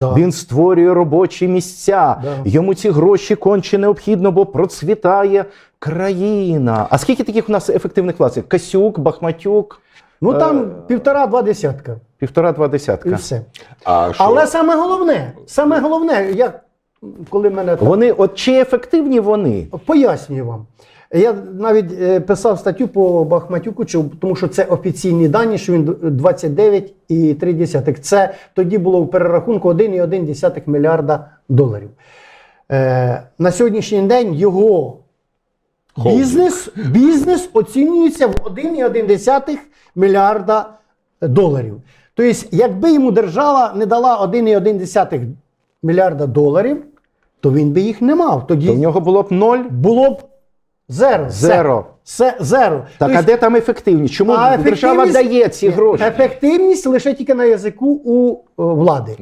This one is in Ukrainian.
Да. Він створює робочі місця. Да. Йому ці гроші конче необхідно, бо процвітає країна. А скільки таких у нас ефективних класів? Касюк, Бахматюк, Ну там Е, півтора-два десятка. півтора-два І десятка. все. А що? Але саме головне, саме головне, я коли мене Вони, от чи ефективні вони? Пояснюю вам. Я навіть е, писав статтю по Бахматюку, тому що це офіційні дані, що він 29,3. Це тоді було в перерахунку 1,1 мільярда доларів. Е, на сьогоднішній день його Холдинг. бізнес, бізнес оцінюється в 1,1 мільярда доларів. Тобто, якби йому держава не дала 1,1 мільярда доларів, то він би їх не мав. Тоді То в нього було б ноль. було б зеро. Зеро. Все, зеро. Так, Тобто, а де там ефективність? Чому а держава ефективність- дає ці гроші? Ефективність лише тільки на язику у е, влади.